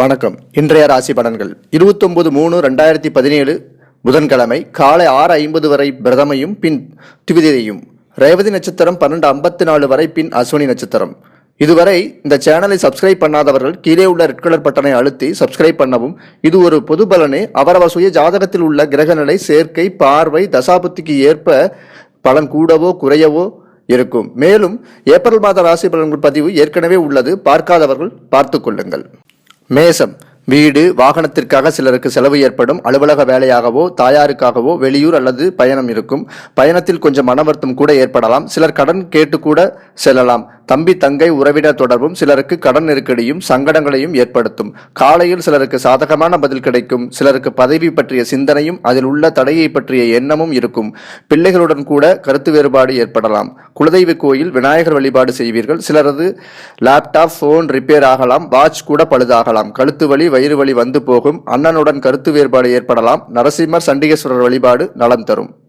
வணக்கம். இன்றைய ராசி பலன்கள். இருபத்தொன்பது மூணு ரெண்டாயிரத்தி பதினேழு புதன்கிழமை காலை ஆறு ஐம்பது வரை பிரதமையும் பின் திவிதியையும் ரேவதி நட்சத்திரம் பன்னெண்டு ஐம்பத்தி நாலு வரை பின் அஸ்வினி நட்சத்திரம். இதுவரை இந்த சேனலை சப்ஸ்கிரைப் பண்ணாதவர்கள் கீழே உள்ள ரெட் கலர் பட்டனை அழுத்தி சப்ஸ்கிரைப் பண்ணவும். இது ஒரு பொது பலனே. அவரவர் சுய ஜாதகத்தில் உள்ள கிரகநிலை சேர்க்கை பார்வை தசாபுத்திக்கு ஏற்ப பலன் கூடவோ குறையவோ இருக்கும். மேலும் ஏப்ரல் மாத ராசி பலன்கள் பதிவு ஏற்கனவே உள்ளது. பார்க்காதவர்கள் பார்த்துக் கொள்ளுங்கள். மேசம். வீடு வாகனத்திற்காக சிலருக்கு செலவு ஏற்படும். அலுவலக வேலையாகவோ தாயாருக்காகவோ வெளியூர் அல்லது பயணம் இருக்கும். பயணத்தில் கொஞ்சம் மனவருத்தம் கூட ஏற்படலாம். சிலர் கடன் கேட்டு கூட செல்லலாம். தம்பி தங்கை உறவினர் தொடர்பும் சிலருக்கு கடன் நெருக்கடியும் சங்கடங்களையும் ஏற்படுத்தும். காலையில் சிலருக்கு சாதகமான பதில் கிடைக்கும். சிலருக்கு பதவி பற்றிய சிந்தனையும் அதில் உள்ள தடையை பற்றிய எண்ணமும் இருக்கும். பிள்ளைகளுடன் கூட கருத்து வேறுபாடு ஏற்படலாம். குலதெய்வ கோயில் விநாயகர் வழிபாடு செய்வீர்கள். சிலரது லேப்டாப் ஃபோன் ரிப்பேர் ஆகலாம். வாட்ச் கூட பழுதாகலாம். கழுத்து வலி வயிறு வலி வந்து போகும். அண்ணனுடன் கருத்து வேறுபாடு ஏற்படலாம். நரசிம்மர் சண்டிகேஸ்வரர் வழிபாடு நலம் தரும்.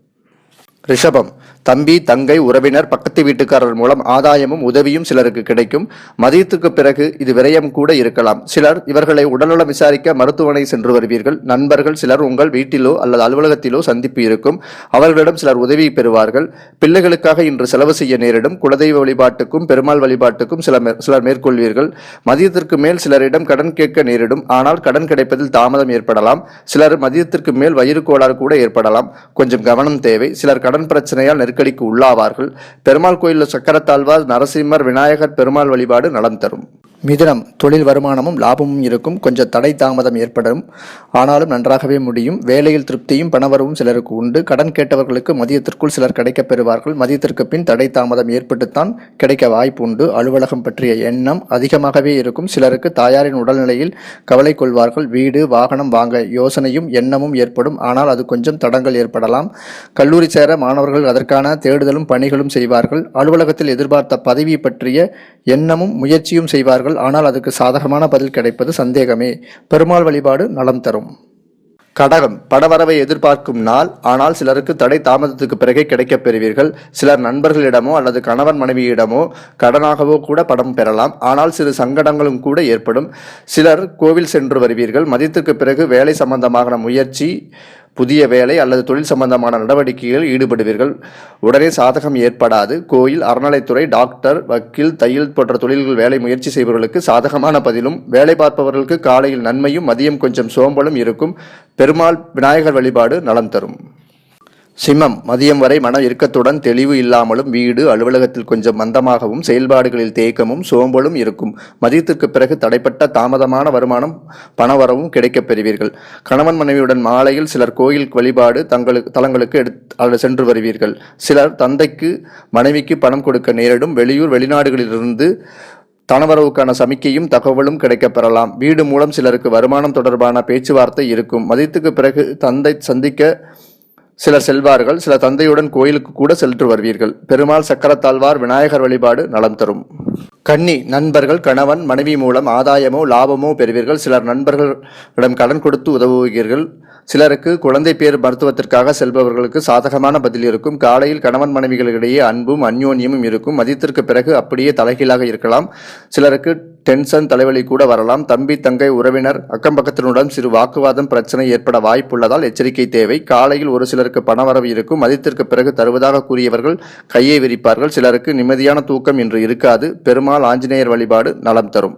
ரிஷபம். தம்பி தங்கை உறவினர் பக்கத்து வீட்டுக்காரர் மூலம் ஆதாயமும் உதவியும் சிலருக்கு கிடைக்கும். மதியத்துக்கு பிறகு இது விரயம் கூட இருக்கலாம். சிலர் இவர்களை உடல்நலம் விசாரிக்க மருத்துவமனை சென்று வருவீர்கள். நண்பர்கள் சிலர் உங்கள் வீட்டிலோ அல்லது அலுவலகத்திலோ சந்திப்பு இருக்கும். அவர்களிடம் சிலர் உதவி பெறுவார்கள். பிள்ளைகளுக்காக இன்று செலவு செய்ய நேரிடும். குலதெய்வ வழிபாட்டுக்கும் பெருமாள் வழிபாட்டுக்கும் சில சிலர் மேற்கொள்வீர்கள். மதியத்திற்கு மேல் சிலரிடம் கடன் கேட்க நேரிடும். ஆனால் கடன் கிடைப்பதில் தாமதம் ஏற்படலாம். சிலர் மதியத்திற்கு மேல் வயிறு கோளாறு கூட ஏற்படலாம். கொஞ்சம் கவனம் தேவை. சிலர் கடன் பிரச்சனையால் நெருக்கடிக்கு உள்ளாவார்கள். பெருமாள் கோயிலில் சக்கரத்தாழ்வார் நரசிம்மர் விநாயகர் பெருமாள் வழிபாடு நலம் தரும். மிதுனம் தொழில் வருமானமும் லாபமும் இருக்கும். கொஞ்சம் தடை தாமதம் ஏற்படும். ஆனாலும் நன்றாகவே முடியும். வேலையில் திருப்தியும் பணவரவும் சிலருக்கு உண்டு. கடன் கேட்டவர்களுக்கு மதியத்திற்குள் சிலர் கிடைக்கப் பெறுவார்கள். மதியத்திற்கு பின் தடை தாமதம் ஏற்பட்டுத்தான் கிடைக்க வாய்ப்பு உண்டு. அலுவலகம் பற்றிய எண்ணம் அதிகமாகவே இருக்கும். சிலருக்கு தாயாரின் உடல்நிலையில் கவலை கொள்வார்கள். வீடு வாகனம் வாங்க யோசனையும் எண்ணமும் ஏற்படும். ஆனால் அது கொஞ்சம் தடங்கள் ஏற்படலாம். கல்லூரி சேர மாணவர்கள் அதற்கான தேடுதலும் பணிகளும் செய்வார்கள். அலுவலகத்தில் எதிர்பார்த்த பதவி பற்றிய எண்ணமும் முயற்சியும் செய்வார்கள். ஆனால் அதுக்கு சாதகமான பதில் கிடைப்பது சந்தேகமே. பெருமாள் வழிபாடு நலம் தரும். கடகம். படவரவை எதிர்பார்க்கும் நாள். ஆனால் சிலருக்கு தடை தாமதத்துக்கு பிறகே கிடைக்கப் பெறுவீர்கள். சிலர் நண்பர்களிடமோ அல்லது கணவன் மனைவியிடமோ கடனாகவோ கூட படம் பெறலாம். ஆனால் சிறு சங்கடங்களும் கூட ஏற்படும். சிலர் கோவில் சென்று வருவீர்கள். மதியத்திற்கு பிறகு வேலை சம்பந்தமான முயற்சி புதிய வேலை அல்லது தொழில் சம்பந்தமான நடவடிக்கைகளில் ஈடுபடுவீர்கள். உடனே சாதகம் ஏற்படாது. கோயில் அறநிலைத்துறை டாக்டர் வக்கீல் தையல் போன்ற தொழில்கள் வேலை முயற்சி செய்பவர்களுக்கு சாதகமான பதிலும் வேலை பார்ப்பவர்களுக்கு காலையில் நன்மையும் மதியம் கொஞ்சம் சோம்பலும் இருக்கும். பெருமாள் விநாயகர் வழிபாடு நலம் தரும். சிம்மம் மதியம் வரை மன இறுக்கத்துடன் தெளிவு இல்லாமலும் வீடு அலுவலகத்தில் கொஞ்சம் மந்தமாகவும் செயல்பாடுகளில் தேக்கமும் சோம்பலும் இருக்கும். மதியத்திற்கு பிறகு தடைப்பட்ட தாமதமான வருமானம் பணவரவும் கிடைக்கப் பெறுவீர்கள். கணவன் மனைவியுடன் மாலையில் சிலர் கோயில் வழிபாடு தங்களுக்கு தலங்களுக்கு எடுத்து சென்று வருவீர்கள். சிலர் தந்தைக்கு மனைவிக்கு பணம் கொடுக்க நேரிடும். வெளியூர் வெளிநாடுகளிலிருந்து தனவரவுக்கான சமிக்கையும் தகவலும் கிடைக்கப் பெறலாம். வீடு மூலம் சிலருக்கு வருமானம் தொடர்பான பேச்சுவார்த்தை இருக்கும். மதியத்துக்கு பிறகு தந்தை சந்திக்க சிலர் செல்வார்கள் சில தந்தையுடன் கோயிலுக்கு கூட சென்று வருவீர்கள். பெருமாள் சக்கரத்தாழ்வார் விநாயகர் வழிபாடு நலம் தரும். கன்னி நண்பர்கள் கணவன் மனைவி மூலம் ஆதாயமோ லாபமோ பெறுவீர்கள். சிலர் நண்பர்களிடம் கடன் கொடுத்து உதவுவீர்கள். சிலருக்கு குழந்தை பேர் மருத்துவத்திற்காக செல்பவர்களுக்கு சாதகமான பதில் இருக்கும். காலையில் கணவன் மனைவிகளிடையே அன்பும் அந்யோன்யமும் இருக்கும். மதியத்திற்கு பிறகு அப்படியே தலைகீழாக இருக்கலாம். சிலருக்கு டென்ஷன் தலைவலி கூட வரலாம். தம்பி தங்கை உறவினர் அக்கம் பக்கத்தினுடன் சிறு வாக்குவாதம் பிரச்சனை ஏற்பட வாய்ப்புள்ளதால் எச்சரிக்கை தேவை. காலையில் ஒரு சிலருக்கு பணவரவு இருக்கும். மதியத்திற்கு பிறகு தருவதாக கூறியவர்கள் கையை விரிப்பார்கள். சிலருக்கு நிம்மதியான தூக்கம் இன்று இருக்காது. பெருமாள் ஆஞ்சநேயர் வழிபாடு நலம் தரும்.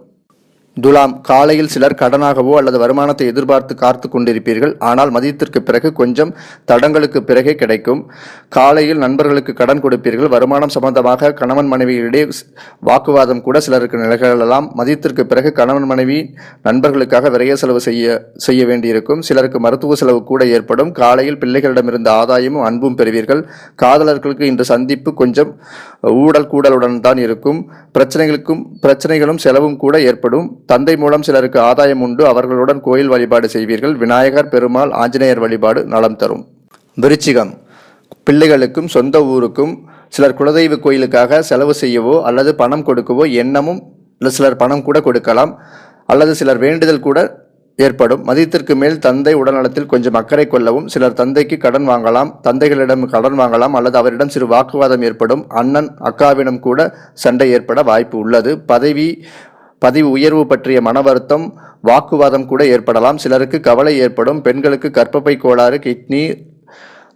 துலாம் காலையில் சிலர் கடனாகவோ அல்லது வருமானத்தை எதிர்பார்த்து காத்து கொண்டிருப்பீர்கள். ஆனால் மதியத்திற்கு பிறகு கொஞ்சம் தடங்களுக்கு பிறகே கிடைக்கும். காலையில் நண்பர்களுக்கு கடன் கொடுப்பீர்கள். வருமானம் சம்பந்தமாக கணவன் மனைவியிடையே வாக்குவாதம் கூட சிலருக்கு நிகழலாம். மதியத்திற்கு பிறகு கணவன் மனைவி நண்பர்களுக்காக விரைய செலவு செய்ய செய்ய வேண்டியிருக்கும். சிலருக்கு மருத்துவ செலவு கூட ஏற்படும். காலையில் பிள்ளைகளிடமிருந்து ஆதாயமும் அன்பும் பெறுவீர்கள். காதலர்களுக்கு இன்று சந்திப்பு கொஞ்சம் ஊடல் கூடலுடன் தான் இருக்கும். பிரச்சனைகளுக்கும் பிரச்சனைகளும் செலவும் கூட ஏற்படும். தந்தை மூலம் சிலருக்கு ஆதாயம் உண்டு. அவர்களுடன் கோயில் வழிபாடு செய்வீர்கள். விநாயகர் பெருமாள் ஆஞ்சநேயர் வழிபாடு நலம் தரும். விருச்சிகம். பிள்ளைகளுக்கும் சொந்த ஊருக்கும் சிலர் குலதெய்வ கோயிலுக்காக செலவு செய்யவோ அல்லது பணம் கொடுக்கவோ எண்ணமும் இல்லை சிலர் பணம் கூட கொடுக்கலாம். அல்லது சிலர் வேண்டுதல் கூட ஏற்படும். மதியத்திற்கு மேல் தந்தை உடல்நலத்தில் கொஞ்சம் அக்கறை கொள்ளவும் சிலர் தந்தைக்கு கடன் வாங்கலாம் தந்தைகளிடம் கடன் வாங்கலாம் அல்லது அவரிடம் சிறு வாக்குவாதம் ஏற்படும். அண்ணன் அக்காவிடம் கூட சண்டை ஏற்பட வாய்ப்பு உள்ளது. பதவி பதவி உயர்வு பற்றிய மன வருத்தம் வாக்குவாதம் கூட ஏற்படலாம். சிலருக்கு கவலை ஏற்படும். பெண்களுக்கு கர்ப்பப்பை கோளாறு கிட்னி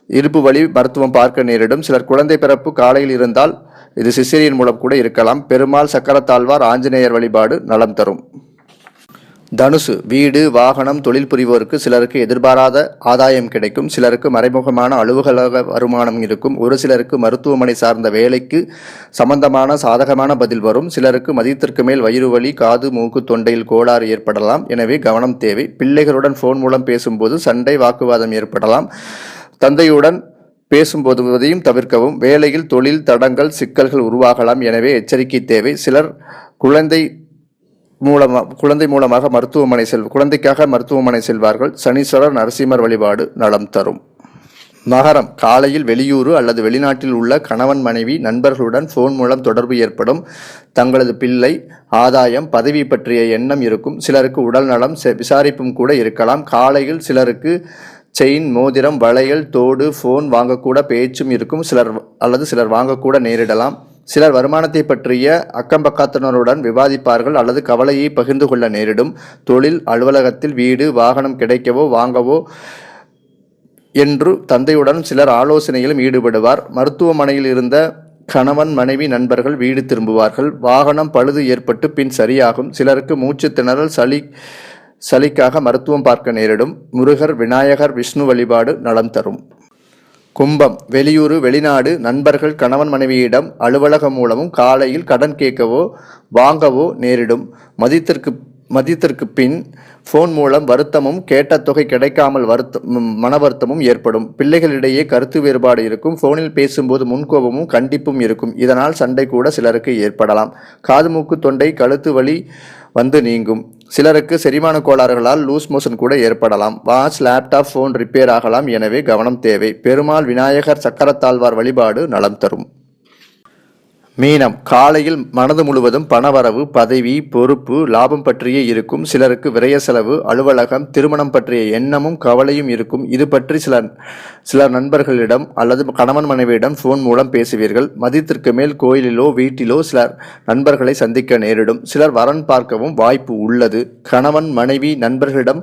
இருப்பு வழி மருத்துவம் பார்க்க நேரிடும். சிலர் குழந்தை பிறப்பு காலையில் இருந்தால் இது சிசேரியன் மூலம் கூட இருக்கலாம். பெருமாள் சக்கரத்தாழ்வார் ஆஞ்சநேயர் வழிபாடு நலம் தரும். தனுசு வீடு வாகனம் தொழில் புரிவோருக்கு சிலருக்கு எதிர்பாராத ஆதாயம் கிடைக்கும். சிலருக்கு மறைமுகமான அலுவலக வருமானம் இருக்கும். ஒரு சிலருக்கு மருத்துவமனை சார்ந்த வேலைக்கு சம்பந்தமான சாதகமான பதில் வரும். சிலருக்கு மதியத்திற்கு மேல் வயிறு வலி காது மூக்கு தொண்டையில் கோளாறு ஏற்படலாம். எனவே கவனம் தேவை. பிள்ளைகளுடன் ஃபோன் மூலம் பேசும்போது சண்டை வாக்குவாதம் ஏற்படலாம். தந்தையுடன் பேசும்போதுவதையும் தவிர்க்கவும். வேலையில் தொழில் தடங்கள் சிக்கல்கள் உருவாகலாம். எனவே எச்சரிக்கை தேவை. சிலர் குழந்தை மூலமாக குழந்தை மூலமாக மருத்துவமனை செல் குழந்தைக்காக மருத்துவமனை செல்வார்கள். சனீஸ்வரர் நரசிம்மர் வழிபாடு நலம் தரும். மகரம் காலையில் வெளியூரு அல்லது வெளிநாட்டில் உள்ள கணவன் மனைவி நண்பர்களுடன் ஃபோன் மூலம் தொடர்பு ஏற்படும். தங்களது பிள்ளை ஆதாயம் பதவி பற்றிய எண்ணம் இருக்கும். சிலருக்கு உடல் நலம் செ- விசாரிப்பும் கூட இருக்கலாம். காலையில் சிலருக்கு செயின் மோதிரம் வளையல் தோடு ஃபோன் வாங்கக்கூட பேச்சும் இருக்கும். சிலர் அல்லது சிலர் வாங்கக்கூட நேரிடலாம். சிலர் வருமானத்தை பற்றிய அக்கம்பக்கத்தினருடன் விவாதிப்பார்கள் அல்லது கவலையை பகிர்ந்து கொள்ள நேரிடும். தொழில் அலுவலகத்தில் வீடு வாகனம் கிடைக்கவோ வாங்கவோ என்று தந்தையுடன் சிலர் ஆலோசனையிலும் ஈடுபடுவார். மருத்துவமனையில் இருந்த கணவன் மனைவி நண்பர்கள் வீடு திரும்புவார்கள். வாகனம் பழுது ஏற்பட்டு பின் சரியாகும். சிலருக்கு மூச்சு திணறல் சளி சளிக்காக மருத்துவம் பார்க்க நேரிடும். முருகர் விநாயகர் விஷ்ணு வழிபாடு நலம் தரும். கும்பம் வெளியூர் வெளிநாடு நண்பர்கள் கணவன் மனைவியிடம் அலுவலகம் மூலமும் காலையில் கடன் கேட்கவோ வாங்கவோ நேரிடும். மதியத்திற்கு மதியத்திற்கு பின் ஃபோன் மூலம் வருத்தமும் கேட்ட தொகை கிடைக்காமல் வருத்தம் மன வருத்தமும் ஏற்படும். பிள்ளைகளிடையே கருத்து வேறுபாடு இருக்கும். ஃபோனில் பேசும்போது முன்கோபமும் கண்டிப்பும் இருக்கும். இதனால் சண்டை கூட சிலருக்கு ஏற்படலாம். காது மூக்கு தொண்டை கழுத்து வலி வந்து நீங்கும். சிலருக்கு செரிமான கோளாறுகளால் லூஸ் மோஷன் கூட ஏற்படலாம். வாட்ச் லேப்டாப் ஃபோன் ரிப்பேர் ஆகலாம். எனவே கவனம் தேவை. பெருமாள் விநாயகர் சக்கரத்தாழ்வார் வழிபாடு நலம் தரும். மீனம். காலையில் மனது முழுவதும் பணவரவு பதவி பொறுப்பு லாபம் பற்றியே இருக்கும். சிலருக்கு விரய செலவு அலுவலகம் திருமணம் பற்றிய எண்ணமும் கவலையும் இருக்கும். இது பற்றி சில சிலர் நண்பர்களிடம் அல்லது கணவன் மனைவியிடம் ஃபோன் மூலம் பேசுவீர்கள். மதியத்திற்கு மேல் கோயிலிலோ வீட்டிலோ சிலர் நண்பர்களை சந்திக்க நேரிடும். சிலர் வரன் பார்க்கவும் வாய்ப்பு உள்ளது. கணவன் மனைவி நண்பர்களிடம்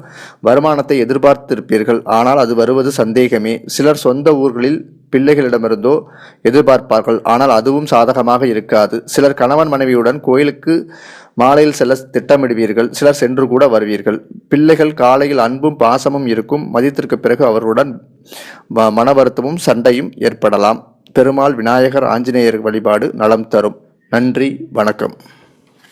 வருமானத்தை எதிர்பார்த்திருப்பீர்கள். ஆனால் அது வருவது சந்தேகமே. சிலர் சொந்த ஊர்களில் பிள்ளைகளிடமிருந்தோ எதிர்பார்ப்பார்கள். ஆனால் அதுவும் சாதகமாக இருக்காது. சிலர் கணவன் மனைவியுடன் கோயிலுக்கு மாலையில் செல்ல திட்டமிடுவீர்கள். சிலர் சென்று கூட வருவீர்கள். பிள்ளைகள் காலையில் அன்பும் பாசமும் இருக்கும். மதியத்திற்கு பிறகு அவர்களுடன் மன வருத்தமும் சண்டையும் ஏற்படலாம். பெருமாள் விநாயகர் ஆஞ்சநேயர் வழிபாடு நலம் தரும். நன்றி வணக்கம்.